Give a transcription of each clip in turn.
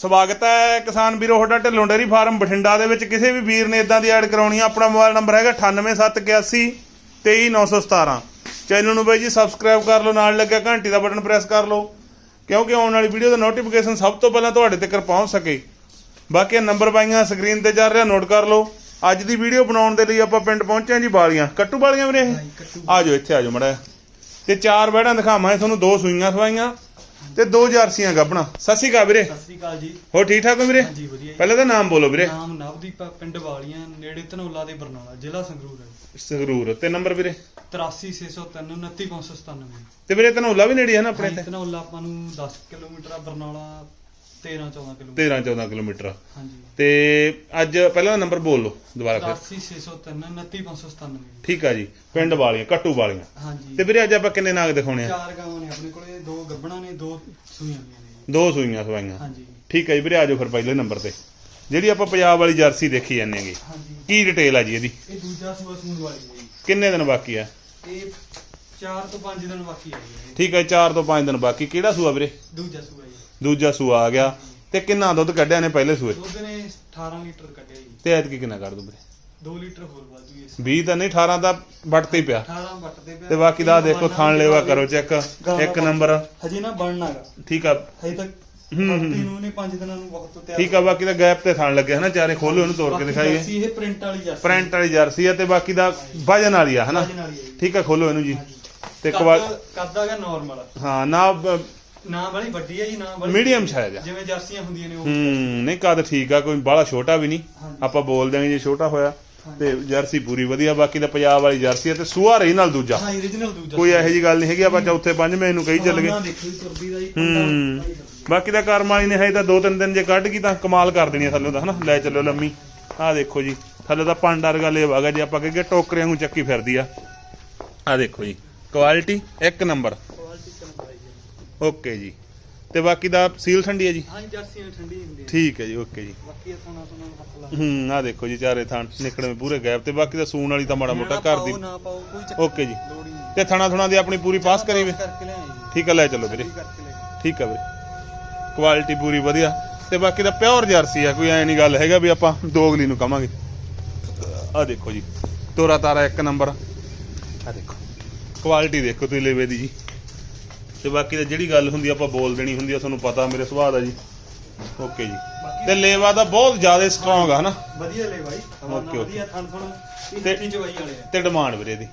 ਸਵਾਗਤ ਹੈ ਕਿਸਾਨ ਵੀਰੋ ਤੁਹਾਡਾ ਢਿੱਲੋਂ ਡੇਰੀ ਫਾਰਮ ਬਠਿੰਡਾ ਦੇ ਵਿੱਚ। ਕਿਸੇ ਵੀ ਵੀਰ ਨੇ ਇਦਾਂ ਦੀ ਐਡ ਕਰਾਉਣੀ ਆ ਆਪਣਾ ਮੋਬਾਈਲ ਨੰਬਰ ਹੈਗਾ 98781 23917 ਚੈਨਲ ਨੂੰ ਬਾਈ ਜੀ ਸਬਸਕ੍ਰਾਈਬ ਕਰ ਲਓ ਨਾਲ ਲੱਗਿਆ ਘੰਟੀ ਦਾ ਬਟਨ ਪ੍ਰੈਸ ਕਰ ਲਓ ਕਿਉਂਕਿ ਆਉਣ ਵਾਲੀ ਵੀਡੀਓ ਦਾ ਨੋਟੀਫਿਕੇਸ਼ਨ ਸਭ ਤੋਂ ਪਹਿਲਾਂ ਤੁਹਾਡੇ ਤੱਕ ਪਹੁੰਚ ਸਕੇ। ਬਾਕੀ ਨੰਬਰ ਪਾਈਆਂ ਸਕਰੀਨ ਤੇ ਚੱਲ ਰਿਹਾ ਨੋਟ ਕਰ ਲਓ। ਅੱਜ ਦੀ ਵੀਡੀਓ ਬਣਾਉਣ ਦੇ ਲਈ ਆਪਾਂ ਪਿੰਡ ਪਹੁੰਚੇ ਹਾਂ ਜੀ ਬਾਲੀਆਂ। ਕੱਟੂ ਬਾਲੀਆਂ ਵੀਰੇ ਇਹ? ਆ ਜਾਓ ਇੱਥੇ ਆ ਜਾਓ ਮੜਾ ਤੇ ਚਾਰ ਬੈੜਾਂ ਦਿਖਾਵਾਂ ਤੁਹਾਨੂੰ ਦੋ ਸੂਈਆਂ ਸਵਾਈਆਂ। ਤੇ ਦੋ ਜਰਸੀਆਂ ਗੱਬਣਾ ਸਤਿ ਸ਼੍ਰੀ ਅਕਾਲ ਵੀਰੇ। ਸਤਿ ਸ੍ਰੀ ਅਕਾਲ ਜੀ। ਹੋ ਠੀਕ ਠਾਕ ਹੋ ਵੀਰੇ? ਹਾਂਜੀ ਵਧੀਆ ਜੀ। ਪਹਿਲਾਂ ਤਾਂ ਨਾਮ ਬੋਲੋ ਵੀਰੇ। ਨਾਮ ਨਵਦੀਪ ਆ, ਪਿੰਡ ਵਾਲੀਆਂ ਨੇੜੇ ਧਨੌਲਾ ਦੇ ਬਰਨਾਲਾ ਜ਼ਿਲ੍ਹਾ ਸੰਗਰੂਰ ਹੈ। ਸੰਗਰੂਰ। ਤੇ ਨੰਬਰ ਵੀਰੇ? 83603 29597 ਤੇ ਵੀਰੇ ਧਨੌਲਾ ਵੀ ਨੇੜੇ ਹੈ ਨਾ ਆਪਣੇ ਇੱਥੇ? ਧਨੌਲਾ ਆਪਾਂ ਨੂੰ 10 ਕਿਲੋਮੀਟਰ ਆ ਬਰਨਾਲਾ 13 14 ਕਿਲੋਮੀਟਰ। 13 14 ਕਿਲੋਮੀਟਰ। ਹਾਂਜੀ। ਤੇ ਅੱਜ ਪਹਿਲਾਂ ਦਾ ਨੰਬਰ ਬੋਲ ਲਓ ਦੁਬਾਰਾ ਫਿਰ। 83603 29597 ਠੀਕ ਆ ਜੀ ਪਿੰਡ ਵਾਲੀਆਂ ਕੱਟੂ ਵਾਲੀਆਂ। ਹਾਂਜੀ। ਤੇ ਵੀਰੇ ਅੱਜ ਆਪਾਂ ਕਿੰਨੇ ਨਾਗ ਦਿਖਾਉਣੇ ਆ? ਚਾਰ ਗਾਵਾਂ ਨੇ ਆਪਣੇ ਕੋਲੇ ਦੋ ਗੱਬਣਾ ਨੇ ਦੋ ਸੂਈਆਂ ਨੇ। ਦੋ ਸੂਈਆਂ ਸਵਾਈਆਂ। ਹਾਂਜੀ। ਠੀਕ ਹੈ ਜੀ ਵੀਰੇ ਆਜੋ ਫਿਰ ਪਹਿਲੇ ਨੰਬਰ ਤੇ। ਜਿਹੜੀ ਆਪਾਂ ਪੰਜਾਬ ਵਾਲੀ ਜਰਸੀ ਦੇਖੀ ਜਾਂਦੇ ਹਾਂਜੀ। ਕੀ ਡਿਟੇਲ ਆ ਜੀ ਇਹਦੀ? ਇਹ ਦੂਜਾ ਸੂਆ ਸੂਣ ਵਾਲੀ ਹੈ ਕਿੰਨੇ ਦਿਨ ਬਾਕੀ ਆ? ਇਹ 4 ਤੋਂ 5 ਦਿਨ ਬਾਕੀ ਹੈ ਜੀ। ਠੀਕ ਹੈ 4 ਤੋਂ 5 ਦਿਨ ਬਾਕੀ। ਕਿਹੜਾ ਸੂਆ ਵੀਰੇ। ਦੂਜਾ ਸੂਆ ਦੂਜਾ ਸੂਆ ਆ ਗਿਆ ਤੇ ਕਿੰਨਾ ਦੁੱਧ ਕੱਢਿਆ ਨੇ ਪਹਿਲੇ ਸੂਏ? ਦੁੱਧ ਨੇ 18 ਲੀਟਰ ਕੱਢਿਆ ਜੀ। ਤੇ ਐਤਕੀ ਕਿੰਨਾ ਕੱਢ ਦੂ ਵੀਰੇ? 2 ਲੀਟਰ ਹੋਰ ਵਾਧੂ ਇਸ 20 ਤਾਂ ਨਹੀਂ 18 ਤਾਂ ਵੱਟ ਤੇ ਹੀ ਪਿਆ। 18 ਵੱਟਦੇ ਪਿਆ। ਤੇ ਬਾਕੀ ਦਾ ਦੇਖੋ ਥਾਣ ਲੈਵਾ ਕਰੋ ਚੈੱਕ। ਇੱਕ ਨੰਬਰ। ਹਜੇ ਨਾ ਬਣਨਾਗਾ ਠੀਕ ਆ। ਹਜੇ ਤੱਕ। ਵਕਤੀ ਨੂੰ ਨੇ 5 ਦਿਨਾਂ ਨੂੰ ਵਕਤ ਤਿਆਰ ਠੀਕ ਆ ਬਾਕੀ ਦਾ ਗੈਪ ਤੇ ਥਾਣ ਲੱਗਿਆ ਹਨਾ ਚਾਰੇ ਖੋਲੋ ਇਹਨੂੰ ਤੋੜ ਕੇ ਦਿਖਾਈਏ। ਜਰਸੀ ਇਹ ਪ੍ਰਿੰਟ ਵਾਲੀ ਜਰਸੀ। ਪ੍ਰਿੰਟ ਵਾਲੀ ਜਰਸੀ ਆ ਤੇ ਬਾਕੀ ਦਾ ਵਜਨ ਵਾਲੀ ਆ ਹਨਾ। ਠੀਕ ਆ ਖੋਲੋ ਇਹਨੂੰ ਜੀ। ਤੇ ਕੱਦ ਕੱਦ ਹੈਗਾ ਨਾਰਮਲ ਹਾਂ ਨਾ ਨਾ ਵਾਲੀ ਵੱਡੀ ਹੈ ਜੀ ਨਾ ਵਾਲੀ ਮੀਡੀਅਮ ਸਾਈਜ਼ ਆ। ਜਿਵੇਂ ਜਰਸੀਆਂ ਹੁੰਦੀਆਂ ਨੇ ਉਹ। ਹੂੰ ਨਹੀਂ ਕੱਦ ਠੀਕ ਆ ਕੋਈ ਬਾਹਲਾ ਛੋਟਾ ਵੀ ਨਹੀਂ। ਆਪਾਂ ਬੋਲ ਦਿਆਂਗੇ ਜੇ ਛੋਟਾ ਹੋਇਆ ਤੇ ਜਰਸੀ ਪੂਰੀ ਵਧੀਆ ਬਾਕੀ ਦਾ ਪੰਜਾਬ ਵਾਲੀ ਜਰਸੀ ਆ ਤੇ ਸੂਆ ਰਹੀ ਨਾਲ ਦੂਜਾ। ਹਾਂ origignal ਦੂਜਾ। ਕੋਈ ਇਹੋ ਜੀ ਗੱਲ ਨਹੀਂ ਹੈਗੀ ਆਪਾਂ ਚੌਥੇ ਪੰਜਵੇਂ ਇਹਨੂੰ ਕਹੀ ਚੱਲ ਗਏ। ਨਾ ਦੇਖੋ ਜੀ ਤੁਰਦੀ ਦਾ ਜੀ ਹੂੰ। ਬਾਕੀ ਦਾ ਕਰਮ ਵਾਲੀ ਨੇ ਹੈ ਤਾਂ ਦੋ ਤਿੰਨ ਦਿਨ ਜੇ ਕੱਢ ਗਈ ਤਾਂ ਕਮਾਲ ਕਰ ਦੇਣੀ ਥੱਲੇ ਦਾ ਹਨਾ? ਲੈ ਚੱਲੋ ਲੰਮੀ। ਆਹ ਦੇਖੋ ਜੀ ਥੱਲੇ ਦਾ ਪੰਡਰ ਗੱਲ ਇਹ ਵਗਾ ਜੇ ਆਪਾਂ ਕਹੀਏ ਟੋਕਰਿਆਂ ਨੂੰ ਚੱਕੀ ਫਿਰਦੀ ਆ। ਆਹ ਦੇਖੋ ਜੀ ਕੁਆਲਿਟੀ ਇੱਕ ਨੰਬਰ ਓਕੇ ਜੀ। ਤੇ ਬਾਕੀ ਦਾ ਸੀਲ ਠੰਡੀ ਹੈ ਜੀ? ਹਾਂ ਜੀ, ਜਰਸੀਆਂ ਠੰਡੀ ਹੁੰਦੀਆਂ ਠੀਕ ਹੈ ਜੀ ਓਕੇ ਜੀ। ਬਾਕੀ ਥੋਣਾ ਥੋਣਾ ਹੱਥ ਲਾ ਹੂੰ ਆਹ ਦੇਖੋ ਜੀ ਚਾਰੇ ਥਾਂ ਨਿਕੜੇ ਵਿੱਚ ਪੂਰੇ ਗੈਪ ਤੇ ਬਾਕੀ ਦਾ ਸੂਣ ਵਾਲੀ ਤਾਂ ਮਾੜਾ ਮੋਟਾ ਪਾਓ, ਦੀ। ਨਾ ਪਾਓ ਕੋਈ ਚੱਕਰ ਓਕੇ ਜੀ। ਹੀ ਤੇ ਥਣਾ ਥਣਾ ਦੀ ਆਪਣੀ ਪੂਰੀ ਪਾਸ ਕਰੀ ਵੇ। ਠੀਕ ਹੈ ਲੈ ਚੱਲੋ ਵੀਰੇ। ਠੀਕ ਆ ਵੀਰੇ। ਕੁਆਲਿਟੀ ਪੂਰੀ ਵਧੀਆ। ਤੇ ਬਾਕੀ ਦਾ ਪਿਓਰ ਜਰਸੀ ਆ ਕੋਈ ਐ ਨਹੀਂ ਗੱਲ ਹੈਗਾ ਵੀ ਆਪਾਂ ਦੋਗਲੀ ਨੂੰ ਕਵਾਂਗੇ। ਆ ਦੇਖੋ ਜੀ ਤੋਰਾ ਤਾਰਾ ਇੱਕ ਨੰਬਰ। ਆ ਦੇਖੋ। ਕੁਆਲਿਟੀ ਦੇਖੋ ਤੁਸੀਂ ਲੇਵੇ ਦੀ ਜੀ। ਤੇ ਬਾਕੀ ਤਾਂ ਜਿਹੜੀ ਗੱਲ ਹੁੰਦੀ ਆਪਾਂ ਬੋਲ ਦੇਣੀ ਹੁੰਦੀ ਆ ਤੁਹਾਨੂੰ ਪਤਾ ਮੇਰੇ ਸੁਭਾਅ ਦਾ ਜੀ। ਓਕੇ ਜੀ। ਤੇ ਲੇਵਾ ਦਾ ਬਹੁਤ ਜ਼ਿਆਦਾ ਸਟਰੋਂਗ ਆ ਹਨਾ? ਵਧੀਆ ਲੈ ਓਕੇ, ਨਾਲ ਵਧੀਆ ਥਣ ਥਣ ਤੇ- ਚਵਾਈ ਵਾਲੇ ਤੇ ਡਿਮਾਂਡ ਵੀਰੇ ਦੀ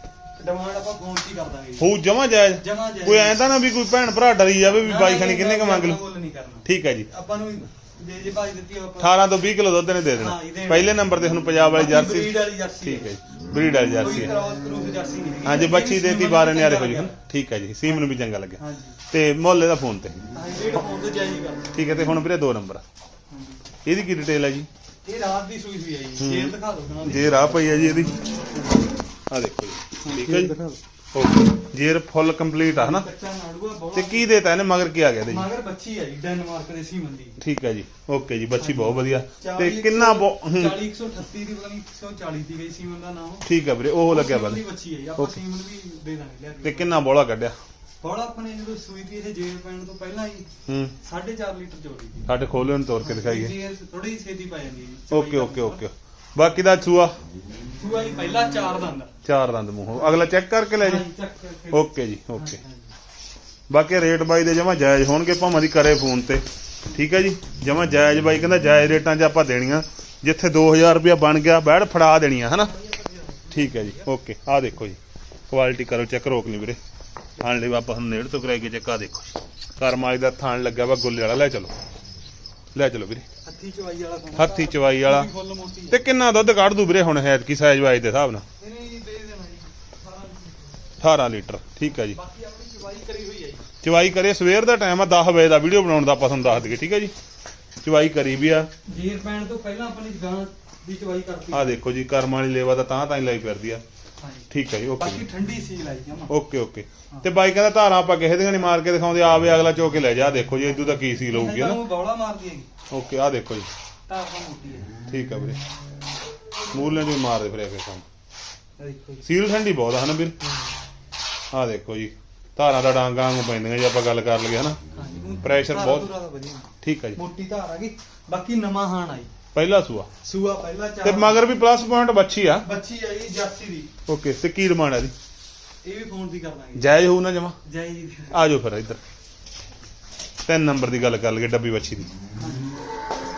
ਡਿਮਾਂਡ ਆਪਾਂ ਫੋਨ ਤੇ ਕਰ ਦਾਂਗੇ ਜੀ। ਹੋ ਜਮਾ ਜਾਇਜ਼। ਕੋਈ ਐਂ ਤਾਂ ਨਾ ਵੀ ਕੋਈ ਭੈਣ ਭਰਾ ਡਰੀ ਜਾਵੇ ਵੀ ਬਾਈ ਖਾਣੀ ਕਿੰਨੇ ਕ ਮੰਗ ਕਰਨਾ। ਠੀਕ ਹੈ ਜੀ। ਆਪਾਂ ਨੂੰ ਜੇ ਜੇ ਭਾਈ ਦਿੱਤੀ ਆਪਾਂ 18 ਤੋਂ 20 ਕਿਲੋ ਦੁੱਧ ਨੇ ਦੇ ਦੇਣਾ। ਪਹਿਲੇ ਨੰਬਰ ਤੇ ਤੁਹਾਨੂੰ ਪੰਜਾਬ ਵਾਲੀ ਜਰਸੀ ਠੀਕ ਹੈ ਜੀ। ਬਰੀਡ ਵਾਲੀ ਜਰਸੀ ਹੈ। ਕ੍ਰਾਸ ਕਰੂਸ ਜਰਸੀ ਨਹੀਂ ਹੈਗੀ। ਹਾਂਜੀ ਬੱਚੀ ਦੇਤੀ ਸੀਮਨ 12 ਵੀ ਨਿਆਰੇ ਚੰਗਾ ਹੋ ਜੀ। ਲੱਗਿਆ। ਠੀਕ ਹੈ ਜੀ ਸੀਮ ਨੂੰ ਵੀ ਚੰਗਾ ਲੱਗਿਆ। ਹਾਂਜੀ। ਤੇ ਮੁੱਲ ਇਹਦਾ ਫੋਨ ਤੇ। ਹਾਂ ਰੇਟ ਫੋਨ ਤੇ ਜਾਈ ਕਰ ਠੀਕ ਹੈ ਤੇ ਹੁਣ ਵੀਰੇ ਦੋ ਨੰਬਰ ਇਹਦੀ ਕੀ ਡਿਟੇਲ ਹੈ ਜੀ? ਇਹ ਰਾਤ ਦੀ ਸੂਈ ਹੋਈ ਹੈ ਜੀ। ਜੇਲ ਦਿਖਾ ਦੋ ਨਾ ਜੇ ਰਾਹ ਪਈ ਹੈ ਜੀ ਇਹਦੀ। ਆ ਦੇਖੋ ਜੀ। ਠੀਕ ਹੈ ਜੀ। ਓਕੇ ਜੇਰ ਫੁੱਲ ਕੰਪਲੀਟ ਆ ਹਨਾ? ਕੱਚਾ ਨਾੜੂਆ ਬਹੁਤ ਤੇ ਕੀ ਦੇਤਾ ਇਹਨੇ? ਮਗਰ ਕੀ ਆ ਗਿਆ ਇਹਦੇ ਜੀ? ਮਗਰ ਬੱਚੀ ਹੈ ਜੀ ਡੈਨਮਾਰਕ ਦੇ ਸੀਮਨ ਦੀ ਠੀਕ ਹੈ ਜੀ। ਓਕੇ ਜੀ ਬੱਚੀ ਬਹੁਤ ਵਧੀਆ। ਤੇ 40 ਕਿੰਨਾ ਬਹੁ- ਹੂੰ, 40 138 ਦੀ ਪਤਾ ਨਹੀਂ 140 ਦੀ ਗਈ ਸੀਮਨ ਦਾ ਨਾਮ। ਠੀਕ ਹੈ ਵੀਰੇ ਉਹ ਲੱਗਿਆ ਸੀਮਨ ਬੰਦ ਦੀ ਬੱਚੀ ਹੈ ਜੀ, ਆਪਾਂ Okay. ਸੀਮਨ ਵੀ ਦੇ ਦਾਂਗੇ ਲਿਆ ਤੇ ਕੇ ਕਿੰਨਾ ਬੋਲਾ ਕੱਢਿਆ? ਬੜਾ ਆਪਣੇ ਜਦੋਂ ਸੂਈ ਦੀ ਇਹ ਜੇਲ ਪੈਣ ਤੋਂ ਪਹਿਲਾਂ ਹੀ ਹੂੰ। 4.5 ਲੀਟਰ ਚੋਰੀ ਦੀ। ਸਾਡੇ ਖੋਲੇ ਨੂੰ ਤੋੜ ਕੇ ਦਿਖਾਈਏ। ਜੇਲ ਥੋੜੀ ਛੇਤੀ ਪੈ ਜਾਂਦੀ ਹੈ ਜੀ ਓਕੇ ਓਕੇ ਓਕੇ ਬਾਕੀ ਦਾ ਸੂਆ ਸੂਆ ਜੀ ਪਹਿਲਾ ਚਾਰ ਦੰਦ। ਚਾਰ ਦੰਦ ਮੂੰਹ। ਅਗਲਾ ਚੈੱਕ ਕਰਕੇ ਲੈ ਜੀ। ਓਕੇ ਜੀ ਓਕੇ। ਬਾਕੀ ਰੇਟ ਬਾਈ ਦੇ ਜਮਾ ਜਾਇਜ਼ ਹੋਣਗੇ ਭਾਵੇਂ ਦੀ ਕਰੇ ਫੋਨ ਤੇ। ਠੀਕ ਹੈ ਜੀ? ਜਮਾ ਜਾਇਜ਼ ਬਾਈ ਕਹਿੰਦਾ ਜਾਇਜ਼ ਰੇਟਾਂ 'ਚ ਆਪਾਂ ਦੇਣੀਆਂ ਜਿੱਥੇ 2000 ਰੁਪਇਆ ਬਣ ਗਿਆ ਬੈੜ ਫੜਾ ਦੇਣੀਆਂ ਹਨਾ? ਠੀਕ ਹੈ ਜੀ ਓਕੇ। ਆਹ ਦੇਖੋ ਜੀ। ਕੁਆਲਿਟੀ ਕਰੋ ਚੈੱਕ ਰੋਕ ਲਈ ਵੀਰੇ। ਥਾਣ ਲਈ ਹੁਣ ਨੇੜ ਤੋਂ ਕਰਾਈ ਕੇ ਚੈੱਕ ਆ ਦੇਖੋ ਜੀ। ਕਰਮਾਈ ਦਾ ਥਾਣ ਲੱਗਿਆ ਵਾ ਗੁੱਲੇ ਵਾਲਾ। ਲੈ ਚਲੋ। ਲੈ ਚਲੋ ਵੀਰੇ। ਹੱਥੀ ਚਵਾਈ ਵਾਲਾ ਖਾਣਾ ਹੱਥੀ ਚਵਾਈ ਵਾਲਾ। ਫੁੱਲ ਮੋਟੀ ਹੈ। ਤੇ ਕਿੰਨਾ ਦੁੱਧ ਕੱਢ ਦੂ ਵੀਰੇ ਹੁਣ ਹੈ ਕੀ ਸਾਈਜ਼ ਵਾਈਜ਼ ਦੇ ਹਿਸਾਬ ਨਾਲ? ਇਹਨੇ ਜੀ ਦੇ ਦੇਣਾ ਜੀ। ਸਾਰਾ 18 ਲੀਟਰ ਠੀਕ ਹੈ ਜੀ। ਬਾਕੀ ਆਪਣੀ ਚਵਾਈ ਕਰੀ ਹੋਈ ਹੈ ਜੀ। ਚਵਾਈ ਕਰੇ ਸਵੇਰ ਦਾ ਟਾਈਮ ਆ 10 ਵਜੇ ਦਾ ਵੀਡੀਓ ਬਣਾਉਣ ਦਾ ਆਪਾਂ ਤੁਹਾਨੂੰ ਦੱਸ ਦਈਏ ਠੀਕ ਹੈ ਜੀ। ਚਵਾਈ ਕਰੀ ਵੀ ਆ। ਜੇਰ ਪੈਣ ਤੋਂ ਪਹਿਲਾਂ ਆਪਣੀ ਗਾਂ ਦੀ ਚਵਾਈ ਕਰਤੀ। ਆ ਦੇਖੋ ਜੀ ਕਰਮ ਵਾਲੀ ਲੇਵਾ ਤਾਂ ਤਾਂ ਤਾਂ ਹੀ ਲਾਈ ਫਿਰਦੀ ਆ। ਹਾਂਜੀ ਠੀਕ ਹੈ ਜੀ ਓਕੇ। ਬਾਕੀ ਠੰਡੀ ਸੀ ਲਾਈ ਜਮਾ ਓਕੇ ਓਕੇ। ਤੇ ਬਾਈ ਕਹਿੰਦਾ ਧਾਰਾਂ ਆਪਾਂ ਕਿਸੇ ਦੀਆਂ ਨਹੀਂ ਮਾਰ ਕੇ ਦਿਖਾਉਂਦੇ ਆਵੇ ਅਗਲਾ ਚੋ ਕੇ ਲੈ ਜਾ ਦੇਖੋ ਜੀ ਇਦੋਂ ਤਾਂ ਕੀ ਸੀ ਲਊਗੀ ਨਾ ਉਹ ਬੌਲਾ ਮਾਰਦੀ ਹੈਗੀ। ਓਕੇ ਆ ਦੇਖੋ ਜੀ। ਤਾਂ ਮੋਟੀ ਹੈ ਠੀਕ ਆ ਵੀਰੇ। ਮੂਰਲੇ ਵੀ ਮਾਰਦੇ ਫਿਰ ਇਹ ਕੰਮ। ਇਹ ਦੇਖੋ ਜੀ ਸੀਲ ਠੰਡੀ ਬਹੁਤ ਆ ਹਨਾ ਵੀਰ? ਆ ਦੇਖੋ ਜੀ ਧਾਰਾਂ ਦਾ ਡਾਂਗਾਂ ਵਾਂਗੂ ਪੈਂਦੀਆਂ ਜੇ ਆਪਾਂ ਗੱਲ ਕਰ ਲਈਏ ਹਨਾ? ਹਾਂਜੀ Pressure ਧਾਰਾ ਬਹੁਤ- ਧੁਰਾ ਤਾਂ ਵਧੀਆ। ਠੀਕ ਆ ਜੀ। ਮੋਟੀ ਧਾਰ ਆ ਗਈ ਬਾਕੀ ਨਵਾਂ ਹਾਣ ਆਈ। ਪਹਿਲਾ ਸੂਆ। ਸੂਆ ਪਹਿਲਾ ਤੇ ਚਾਰ ਮਗਰ ਵੀ ਪਲੱਸ ਪੁਆਇੰਟ ਬੱਚੀ ਆ। ਬੱਚੀ ਆਈ ਜਰਸੀ ਦੀ। ਓਕੇ ਤੇ ਕੀ ਡਿਮਾਂਡ ਆ ਦੀ ਇਹ ਵੀ ਫੋਨ ਦੀ ਕਰ ਲਾਂਗੇ ਜਾਇਜ਼ ਹੋਊ ਨਾ ਜਮਾ? ਜੈ ਜੀ ਆ ਜਾਓ ਫਿਰ ਇੱਧਰ। ਤਿੰਨ ਨੰਬਰ ਦੀ ਗੱਲ ਕਰ ਲਈਏ ਡੱਬੀ ਬੱਚੀ ਦੀ।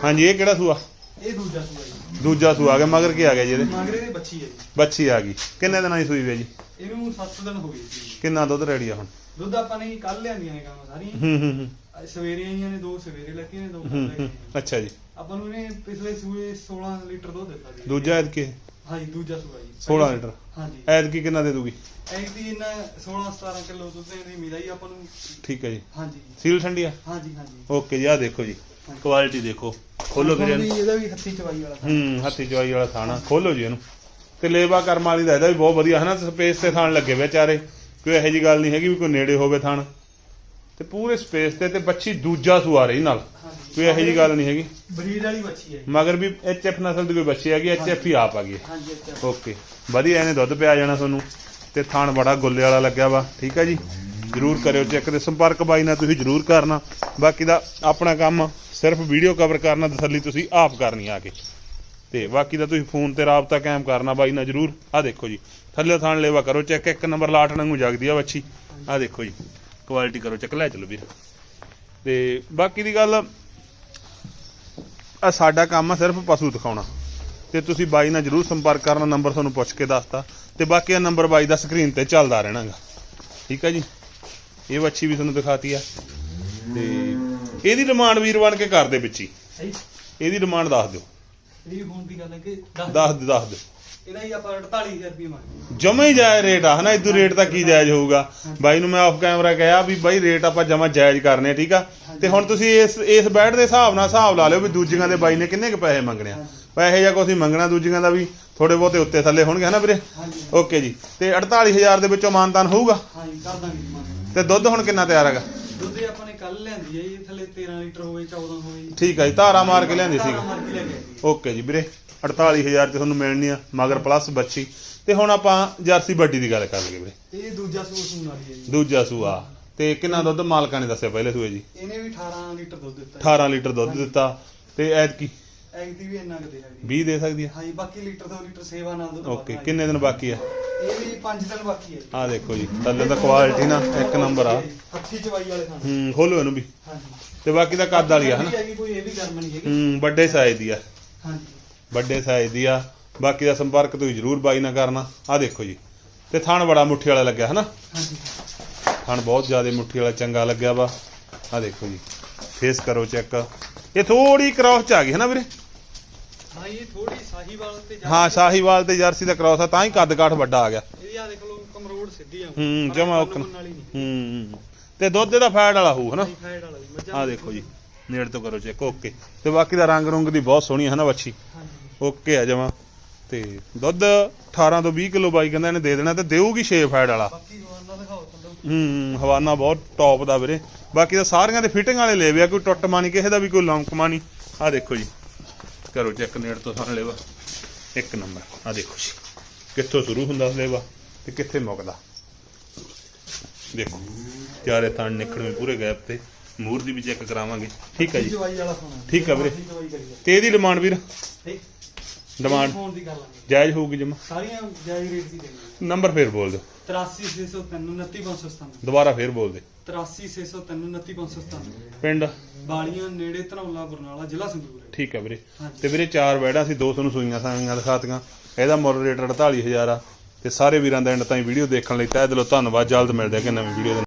ਹਾਂਜੀ ਇਹ ਕਿਹੜਾ ਸੂਆ? ਇਹ ਦੂਜਾ ਸੂਆ ਜੀ। ਦੂਜਾ ਸੂਆ ਆ ਗਿਆ ਮਗਰ ਕੀ ਆ ਗਿਆ ਜੀ ਇਹਦੇ? ਮਗਰੇ ਦੀ ਬੱਚੀ ਹੈ ਜੀ। ਬੱਚੀ ਆ ਗਈ। ਕਿੰਨੇ ਦਿਨਾਂ ਦੀ ਸੂਈ ਵੀ ਹੈ ਜੀ? ਇਹਨੂੰ 7 ਦਿਨ ਹੋ ਗਏ ਜੀ। ਕਿੰਨਾ ਦੁੱਧ ਰੈਡੀ ਆ ਹੁਣ? ਦੁੱਧ ਆਪਾਂ ਨੇ ਕੱਲ ਲਿਆਂਦੀਆਂ ਨੇ ਕੰਮ ਸਾਰੀਆਂ। ਹੂੰ ਹੂੰ ਹੂੰ। ਅੱਜ ਸਵੇਰੇ ਆਈਆਂ ਨੇ ਦੋ ਸਵੇਰੇ ਲੱਗੀਆਂ ਨੇ ਦੋ ਕੱਲ੍ਹ ਹੂੰ ਲੱਗੀਆਂ ਹੂੰ। ਨੇ। ਅੱਛਾ ਜੀ। ਆਪਾਂ ਨੂੰ ਇਹਨੇ ਪਿਛਲੇ ਸੂਏ 16 ਲੀਟਰ ਦੁੱਧ ਦਿੱਤਾ ਜੀ। ਦੂਜਾ ਐਤਕੀ? ਹਾਂਜੀ ਦੂਜਾ ਸੂਆ ਜੀ। 16 ਲੀਟਰ? ਹਾਂਜੀ। ਐਤਕੀ ਕਿੰਨਾ ਦੇ ਦੂਗੀ? ਐਡੀ ਇਹਨਾਂ 16 17 ਕਿਲੋ ਦੁੱਧ ਦੀ ਉਮੀਦ ਆਈ ਆਪਾਂ ਨੂੰ। ਠੀਕ ਹੈ ਜੀ। ਹਾਂਜੀ। ਸੀਲ ਠੰਡੀ ਆ? ਹਾਂਜੀ ਹਾਂਜੀ। ਓਕੇ ਜੀ ਆ ਦੇਖੋ ਜੀ। ਕੁਆਲਿਟੀ ਦੇਖੋ। ਖੋਲੋ ਵੀਰੇ। ਇਹਨੂੰ। ਇਹਦਾ ਵੀ ਹੱਥੀ ਚਵਾਈ ਵਾਲਾ ਹੂੰ ਹੱਥੀ ਜਵਾਈ ਵਾਲਾ ਥਾਣਾ। ਖੋਲੋ ਜੀ ਇਹਨੂੰ। ਤੇ ਲੇਵਾ ਕਰਮ ਵਾਲੀ ਦਾ ਇਹਦਾ ਵੀ ਬਹੁਤ ਵਧੀਆ ਹੈ ਨਾ ਸਪੇਸ ਤੇ ਥਾਣ ਲੱਗੇ ਵੇ ਚਾਰੇ। ਕੋਈ ਇਹੋ ਜੀ ਗੱਲ ਨਹੀਂ ਹੈਗੀ ਵੀ ਕੋਈ ਨੇੜੇ ਹੋਵੇ ਥਾਣ। ਤੇ ਪੂਰੇ ਸਪੇਸ ਤੇ ਤੇ ਬੱਚੀ ਦੂਜਾ ਸੁਆ ਰਹੀ ਨਾਲ। ਹਾਂਜੀ। ਕੋਈ ਇਹੋ ਜੀ ਗੱਲ ਨਹੀਂ ਹੈਗੀ। ਬਰੀਡ ਵਾਲੀ ਬੱਚੀ ਹੈ ਜੀ। ਮਗਰ ਵੀ ਐਚਐਫ ਨਸਲ ਦੀ ਕੋਈ ਬੱਚੀ ਹੈਗੀ ਐਚਐਫ ਹੀ ਆਪ ਆ ਗਈ। ਹਾਂਜੀ ਅੱਛਾ ਓਕੇ। ਵਧੀਆ ਇਹਨੇ ਦੁੱਧ ਪਿਆ ਜਾਣਾ ਤੁਹਾਨੂੰ। ਤੇ ਥਾਣ ਬੜਾ ਗੁੱਲੇ ਵਾਲਾ ਲੱਗਿਆ ਵਾ। ਠੀਕ ਹੈ ਜੀ? ਜਰੂਰ ਕਰਿਓ ਚੈੱਕ ਤੇ ਸੰਪਰਕ ਬਾਈ ਨਾਲ ਤੁਸੀਂ ਜਰੂਰ ਕਰਨਾ। ਬਾਕੀ ਦਾ ਆਪਣਾ ਕੰਮ ਸਿਰਫ ਵੀਡੀਓ ਕਵਰ ਕਰਨਾ ਤਸੱਲੀ ਤੁਸੀਂ ਆਪ ਕਰਨੀ ਆ ਕੇ। ਤੇ ਬਾਕੀ ਦਾ ਤੁਸੀਂ ਫੋਨ ਤੇ ਰਾਬਤਾ ਕਾਇਮ ਕਰਨਾ ਬਾਈ ਨਾਲ ਜਰੂਰ। ਆ ਦੇਖੋ ਜੀ, ਥੱਲੇ ਥਾਣ ਲੈਵਾ ਕਰੋ, ਚੈੱਕ ਇੱਕ ਨੰਬਰ ਲਾਟ ਵਾਂਗੂ ਜਗਦੀ ਆ ਬੱਚੀ ਆ ਦੇਖੋ ਜੀ ਕੁਆਲਿਟੀ ਕਰੋ, ਚੈੱਕ ਲੈ ਚਲੋ ਵੀਰ। ਤੇ ਬਾਕੀ ਦੀ ਗੱਲ ਆ ਸਾਡਾ ਕੰਮ ਆ ਸਿਰਫ ਪਸ਼ੂ ਦਿਖਾਉਣਾ। ਤੇ ਤੁਸੀਂ ਬਾਈ ਨਾਲ ਜਰੂਰ ਸੰਪਰਕ ਕਰਨਾ, ਨੰਬਰ ਤੁਹਾਨੂੰ ਪੁੱਛ ਕੇ ਦੱਸਤਾ। ਤੇ ਬਾਕੀ ਇਹ ਨੰਬਰ ਬਾਈ ਦਾ ਸਕਰੀਨ ਤੇ ਚੱਲਦਾ ਰਹਿਣਾਗਾ। ਠੀਕ ਹੈ ਜੀ? ਇਹ ਵੱਛੀ ਵੀ ਤੁਹਾਨੂੰ ਦਿਖਾਤੀ ਆ। ਤੇ ਇਹਦੀ ਡਿਮਾਂਡ ਵੀਰ ਬਣ ਕੇ ਕਰ ਦੇ ਵਿੱਚ ਹੀ। ਸਹੀ। ਇਹਦੀ ਡਿਮਾਂਡ ਦੱਸ ਦਿਓ। ਇਹ ਹੁਣ ਦੀ ਗੱਲ ਹੈ ਕਿ ਦਸ- ਦੱਸ ਦਿਓ ਦੱਸ ਦਿਓ। ਇਹਦਾ ਹੀ ਆਪਾਂ 48000 ਰੁਪਏ ਮੰਗਦੇ ਜਮਾ ਹੀ ਜਾਇਜ਼ ਰੇਟ ਆ ਹਨਾ? ਇਦੋਂ ਰੇਟ ਤਾਂ ਕੀ ਜਾਇਜ਼ ਹੋਊਗਾ? ਬਾਈ ਨੂੰ ਮੈਂ ਆਫ ਕੈਮਰਾ ਕਿਹਾ ਵੀ ਬਾਈ ਰੇਟ ਆਪਾਂ ਜਮਾ ਜਾਇਜ਼ ਕਰਨੇ ਠੀਕ ਆ? ਤੇ ਹੁਣ ਤੁਸੀਂ ਇਸ ਇਸ ਬੈਡ ਦੇ ਹਿਸਾਬ ਨਾਲ ਹਿਸਾਬ ਲਾ ਲਿਓ ਵੀ ਦੂਜੀਆਂ ਦੇ ਬਾਈ ਨੇ ਕਿੰਨੇ ਕੁ ਪੈਸੇ ਮੰਗਣੇ ਆ। ਪੈਸੇ ਜਾਂ ਕੋਈ ਮੰਗਣਾ ਦੂਜੀਆਂ ਦਾ ਵੀ ਥੋੜੇ ਬਹੁਤੇ ਉੱਤੇ ਥੱਲੇ ਹੋਣਗੇ ਹਨਾ ਵੀਰੇ? ਓਕੇ ਜੀ। ਤੇ 48000 ਦੇ ਵਿੱਚੋਂ ਮਾਨਤਾਨ ਹੋਊਗਾ? ਹਾਂਜੀ ਕਰ ਦਾਂਗੇ ਤੇ ਦੁੱਧ ਹੁਣ ਕਿੰਨਾ ਤਿਆਰ ਹੈਗਾ? ਆਪਾਂ ਨੇ ਕੱਲ ਲਿਆਂਦੀ ਹੈ ਜੀ ਥੱਲੇ 13 ਲੀਟਰ ਹੋਵੇ 14 ਹੋਵੇ। ਠੀਕ ਆ ਜੀ ਧਾਰਾ ਮਾਰ ਕੇ ਲਿਆਂਦੀ ਧਾਰਾ ਸੀ ਮਾਰ ਕੇ ਲੈ ਕੇ ਆਏ ਜੀ। ਓਕੇ ਜੀ ਵੀਰੇ 48000 ਚ ਤੁਹਾਨੂੰ ਮਿਲਣੀ ਆ ਮਗਰ ਪਲੱਸ ਬੱਚੀ। ਤੇ ਹੁਣ ਆਪਾਂ ਜਰਸੀ ਵੱਡੀ ਦੀ ਗੱਲ ਕਰ ਲਈਏ ਵੀਰੇ। ਇਹ ਦੂਜਾ ਸੂਆ ਸੂਣ ਵਾਲੀ ਹੈ ਜੀ। ਦੂਜਾ ਸੂਆ। ਤੇ ਕਿੰਨਾ ਦੁੱਧ ਮਾਲਕਾਂ ਨੇ ਦੱਸਿਆ ਪਹਿਲੇ ਸੂਏ ਜੀ? ਇਹਨੇ ਵੀ 18 ਲੀਟਰ ਦੁੱਧ ਦਿੱਤਾ 18 ਲੀਟਰ ਦੁੱਧ ਦਿੱਤਾ। ਤੇ ਐਤਕੀ ਐਗ ਦੀ ਵੀ ਇੰਨਾ ਕੁ ਦੇ ਹੈਗੀ। 20 ਦੇ ਸਕਦੀ ਆ? ਹਾਂਜੀ ਬਾਕੀ ਲੀਟਰ 2 ਲੀਟਰ ਸੇਵਾ ਨਾਲ ਦੁੱਧ ਓਕੇ ਵੱਧਦਾ ਕਿੰਨੇ ਦਿਨ ਬਾਕੀ ਆ? ਜੀ। ਇਹ ਵੀ 5 ਦਿਨ ਬਾਕੀ ਹੈ ਜੀ। ਆ ਦੇਖੋ ਜੀ ਥੱਲੇ ਤਾਂ ਕੁਆਲਿਟੀ ਨਾ ਇੱਕ ਨੰਬਰ ਆ। ਹੱਥੀ ਚਵਾਈ ਵਾਲੇ ਖਾਣ ਹੂੰ ਖੋਲੋ ਇਹਨੂੰ ਵੀ। ਹਾਂਜੀ। ਤੇ ਬਾਕੀ ਦਾ ਕੱਦ ਵਾਲੀ ਆ ਹਨਾ? ਇਹ ਹੈਗੀ ਕੋਈ ਇਹ ਵੀ ਗਰਮ ਨਹੀਂ ਹੈਗੀ। ਹੂੰ ਵੱਡੇ ਸਾਈਜ਼ ਦੀ ਆ। ਹਾਂਜੀ। ਵੱਡੇ ਸਾਈਜ਼ ਦੀ ਆ। ਬਾਕੀ ਦਾ ਸੰਪਰਕ ਤੁਸੀਂ ਜਰੂਰ ਬਾਈ ਨਾਲ ਕਰਨਾ। ਆ ਦੇਖੋ ਜੀ। ਤੇ ਥਣ ਬੜਾ ਮੁੱਠੀ ਵਾਲਾ ਲੱਗਿਆ ਹਨਾ? ਹਾਂਜੀ। ਥਣ ਬਹੁਤ ਜ਼ਿਆਦਾ ਮੁੱਠੀ ਵਾਲਾ ਚੰਗਾ ਲੱਗਿਆ ਵਾ। ਆ ਦੇਖੋ ਜੀ। ਫੇਸ ਕਰੋ ਚੈੱਕ ਇਹ ਥੋੜੀ ਕ੍ਰਾਸ ਚ ਆ ਗਈ ਹਨਾ ਵੀਰੇ? ਹਾਂ ਇਹ ਥੋੜੀ ਸਾਹੀਵਾਲ ਤੇ ਜਾ ਹਾਂ ਸ਼ਾਹੀਵਾਲ ਤੇ ਜਰਸੀ ਦਾ ਕ੍ਰਾਸ ਆ ਤਾਂ ਹੀ ਕੱਦ ਕਾਠ ਵੱਡਾ ਆ ਗਿਆ। ਇਹ ਆ ਦੇਖ ਲਓ ਕਮਰੋੜ ਸਿੱਧੀ ਆ। ਹੂੰ ਜਮਾ ਹੂੰ ਤੇ ਦੁੱਧ ਦਾ ਫੈਟ ਵਾਲਾ ਹੋਊ ਹਨਾ ਵਾਲਾ ਮੱਝਾਂ ਆ ਦੇਖੋ ਜੀ ਨੇੜ ਤੋਂ ਕਰੋ ਚੈੱਕ ਓਕੇ ਤੇ ਬਾਕੀ ਦਾ ਰੰਗ ਰੁੰਗ ਦੀ ਬਹੁਤ ਸੋਹਣੀ ਹੈ ਨਾ ਵੱਛੀ? ਓਕੇ ਆ ਜਮਾ। ਤੇ ਦੁੱਧ 18 ਤੋਂ 20 ਕਿਲੋ ਬਾਈ ਕਹਿੰਦਾ ਇਹਨੇ ਦੇ ਦੇਣਾ ਤੇ ਦੇਊਗੀ 6 ਫੈਟ ਵਾਲਾ। ਹੂੰ ਹਵਾਨਾ ਬਹੁਤ ਟੌਪ ਦਾ ਵੀਰੇ। ਬਾਕੀ ਤਾਂ ਸਾਰੀਆਂ ਦੇ ਫਿਟਿੰਗ ਵਾਲੇ ਲੈਵੇ ਆ ਕੋਈ ਟੁੱਟ ਮਾਨੀ ਕਿਸੇ ਦਾ ਵੀ ਕੋਈ ਲੌਂਕਮਾ ਨਹੀਂ ਆ ਦੇਖੋ ਜੀ। ਕਰੋ ਚੈੱਕ ਨੇੜ ਤੋਂ ਸਾਰਾ ਲੈਵਾ। ਇੱਕ ਨੰਬਰ ਆ ਦੇਖੋ ਜੀ। ਕਿੱਥੋਂ ਸ਼ੁਰੂ ਹੁੰਦਾ ਲੈਵਾ ਤੇ ਕਿੱਥੇ ਮੁੱਕਦਾ। ਦੇਖੋ ਚਾਰੇ ਥਣ ਨਿਕਲਵੇਂ ਪੂਰੇ ਗੈਪ ਤੇ। ਮੂਰ ਦੀ ਵੀ ਚੈੱਕ ਕਰਾਵਾਂਗੇ। ਠੀਕ ਹੈ ਜੀ। ਠੀਕ ਆ ਵੀਰੇ। ਤੇ ਇਹਦੀ ਡਿਮਾਂਡ ਵੀਰ? ਡਿਮਾਂਡ ਜਾਇਜ਼ ਹੋਊਗੀ ਜਮਾ। ਸਾਰੀਆਂ ਜਾਇਜ਼ ਰੇਟ ਦੀ ਨੰਬਰ ਫੇਰ ਬੋਲ ਦਿਓ। 83603 29597 ਦੁਬਾਰਾ ਫੇਰ ਬੋਲ ਦੇ। 83603 29597 ਪਿੰਡ? ਬਾਲੀਆਂ ਨੇੜੇ ਧਨੌਲਾ ਬਰਨਾਲਾ ਜ਼ਿਲ੍ਹਾ ਸੰਗਰੂਰ ਹੈ। ਠੀਕ ਹੈ ਵੀਰੇ। ਹਾਂਜੀ। ਤੇ ਵੀਰੇ ਚਾਰ ਬੈੜਾਂ ਸੀ ਦੋ ਤੁਹਾਨੂੰ ਸੂਈਆਂ ਸਾਈਆਂ ਦਿਖਾਤੀਆਂ। ਇਹਦਾ ਮੁੱਲ ਰੇਟ 48000 ਆ। ਤੇ ਸਾਰੇ ਵੀਰਾਂ ਦਾ ਐਂਡ ਤਾਈਂ ਵੀਡੀਓ ਦੇਖਣ ਲਈ ਤਹਿ ਦਿਲੋਂ ਧੰਨਵਾਦ। ਜਲਦ ਮਿਲਦੇ ਆ ਕਿ ਨਵੀਂ ਵੀਡੀਓ